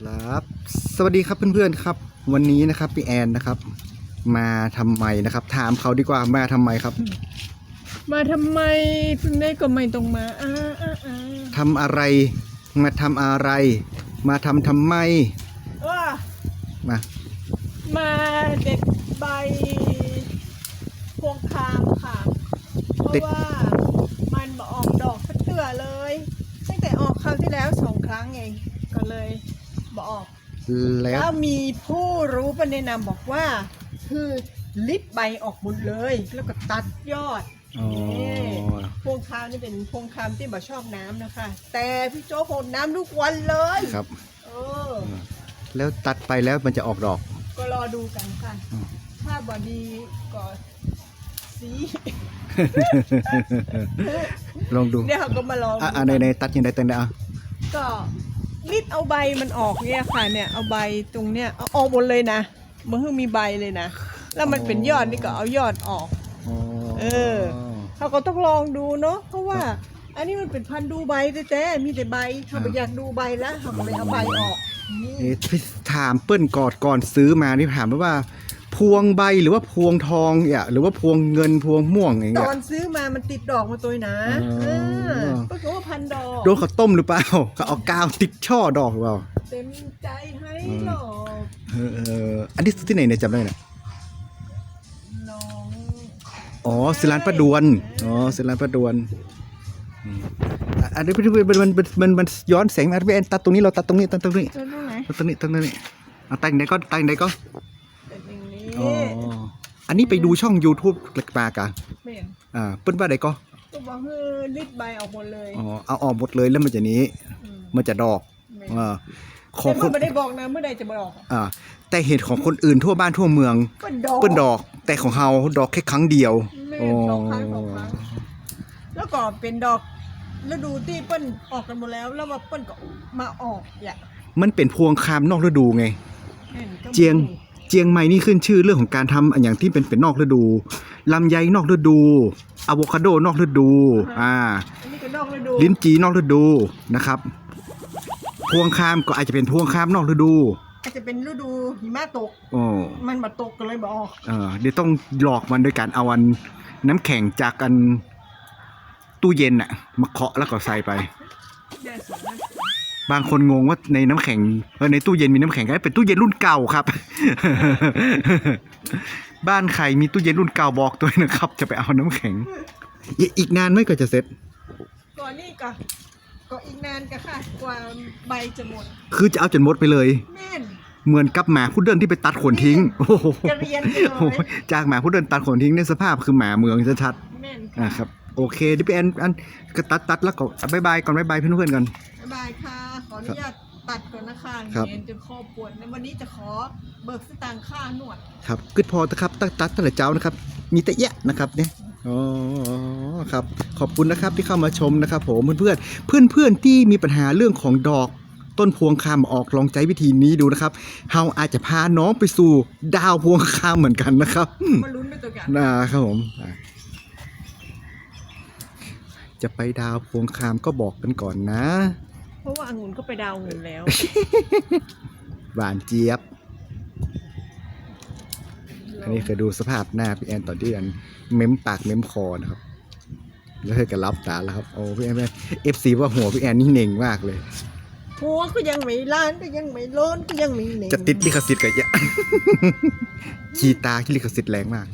ครับ สวัสดีครับเพื่อนๆครับ วันนี้นะครับพี่แอนนะครับ มาทำไมนะครับ ถามเขาดีกว่ามาทำไมครับ มาทำไมเพิ่งได้ก็ไม่ต้องมาอ้าอ้าอ้าทำอะไร มาทำอะไร มาทำทำไมว้ามา มาเด็ดใบพวงคามค่ะ เพเด็ดราะว่ามันบออกดอกสักเตือเลยตั้งแต่ออกคราวที่แล้วสองครั้งเองก็เลย บออก แล้ว แล้วมีผู้รู้ประแนะนำบอกว่า คือลิบใบออกหมดเลย แล้วก็ตัดยอด อ๋อ พวงคามนี่เป็นพวงคามที่บ่ชอบน้ำนะคะ แต่พี่โจ๊กโหดน้ำทุกวันเลยครับ เออ แล้วตัดไปแล้วมันจะออกดอก ก็รอดูกันค่ะ อืม ถ้าบอดีก็สี ลองดูเดี๋ยวเราก็มาลองอะอะในในตัดยังไงตัดได้อะก็ รีดเอาใบมันออกเนี่ยค่ะเนี่ยเอาใบตรงเนี้ยเอาออกหมดเลยนะมันเพิ่งมีใบเลยนะแล้วมันเป็นยอดนี่ก็เอายอดออกอ๋อเออเราก็ต้องลองดูเนาะเพราะว่า อันนี้มันเป็นพันธุ์ดูใบแต่แต่มีแต่ใบเขาไม่อยากดูใบแล้วเขาก็เลยเอาใบออกนี่เอ๊ะพี่ถามเปิ้ลกอดก่อนซื้อมานี่ถามว่าพ วงใบหรือว่าพวงทองเนี่ยหรือว่าพวงเงินพวงม่วงอย่างตเงี้ยอนซื้อมามันติดดอกมาตัวนะอ๋อ เออปรากฏว่าพันดอก โดนเขาต้มหรือเปล่าเขาเอากาวติดช่อดอกหรือเปล่าเต็มใจให้หรอกเออเอออันนี้ซื้อที่ไหนเนี่ยจำได้เนี่ยน้อง อ๋อศิลานประดวนอ๋อศิลานประดวนอืมอะอันนี้มันมันมันมันมันย้อนแสงมาพี่แอนตัดตรงนี้เราตัดตรงนี้ตัดตรงนี้เจอตรงไหนตัดตรงนี้ตัดตรงนี้เอาแต่งไหนก็แต่งไหนก็เป็น อย่างนี้อ๋ออันนี้ไปดูช่อง YouTube มากะไม่เห็นอ่าเปิ้นว่าใดก็ก็บอกคือรีดใบออกหมดเลยอ๋อเอาออกหมดเลยแล้วมันจะนี้มมันจะดอกไม่อ่าขอแต่งคมันนไม่ได้บอกนะเมื่อใดจะมาออกอ่าแต่เห็ดของคนอื่นทั่วบ้านทั่วเมืองเปิ้นดอกเปิ้นดอกแต่ของเฮาดอกแค่ครั้งเดียวไม่เห็นสองครั้งสองครั้งแล้วก็เป็นดอกฤดูที่เปิ้นออกกันหมดแล้ว แล้วมาเปิ้นก็มาออกอย่ามันเป็นพวงคามนอกฤดูไงเห็นก็มีเจียง เจียงใหม่นี่ขึ้นชื่อเรื่องของการทำอย่างที่เป็นเป็นนอกฤดูลำไยนอกฤดูอะโวคาโดนอกฤดูอ่าอันนี้ก็นอกฤดูลิ้นจีนอกฤดูนะครับ พวงคามก็อาจจะเป็นพวงคามนอกฤดู อาจจะเป็นฤดูหิมะตกโอ้มันมาตกก็เลยมาออกเออเดี๋ยวต้องหลอกมันโดยการเอาอันน้ำแข็งจากกันตู้เย็นอะมาเคาะแล้วก็ใส่ไปได้สวยนะ บางคนงงว่าในน้ำแข็งเออในตู้เย็นมีน้ำแข็งก็เป็นตู้เย็นรุ่นเก่าครับ บ้านใครมีตู้เย็นรุ่นเก่าบอกตัวนะครับ จะไปเอาน้ำแข็งอีอีกนานไหม่ก็จะเสร็จก่อนนี่ก็ก็อีกนานก็ค่ะกว่าใบจะหมด คือจะเอาจนหมดไปเลยแม่นเหมือนกับหมาผู้เดินที่ไปตัดขนทิ้ง โอ้โหกระเรียนไปเลโอ้ยโหจากหมาผู้เดินตัดขนทิ้งในสภาพคือหมาเมืองชัดแม่นๆอะครับ โอเคดิพี่แอนอันก็ตัดตัดแล้วก็บายบายก่อนบายบายเพื่อนๆกัน บ๊ายบายค่ะ ขออนุญาตตัดก่อนนะคะครับเรียนจนคอปวดในวันนี้จะขอเบิกสตางค์ค่าหนวด ครับกึดพอนะครับตัดตัดตั้งแต่เจ้านะครับ มีแต่แยะนะครับเนี่ยอ๋อครับ ขอบคุณนะครับที่เข้ามาชมนะครับผมเพื่อนๆเพื่อนเพื่อนๆที่มีปัญหาเรื่องของดอกต้นพวงคามออกลองใจวิธีนี้ดูนะครับเฮาอาจจะพาน้องไปสู่ดาวพวงคามเหมือนกันนะครับอืมมาลุ้นไปตัวกัน นะครับผมอะจะไปดาวพวงคามก็บอกกันก่อนนะ เพราะว่าองุ่นก็ไปดาวองุ่นแล้ว หวานเจี๊ยบ อันนี้คือดูสภาพหน้าพี่แอนตอนที่อันเม้มปากเม้มคอนะครับ แล้วเธอก็รับตาแล้วครับ โอ้พี่แอนเอฟซีว่าหัวพี่แอนนี่เหน่งมากเลย หัวก็ยังไม่ล้านก็ยังไม่โล้นก็ยังไม่เหน่งจะติดลิขสิทธิ์กับเยอะ ขีตาที่ลิขสิทธิ์แรงมาก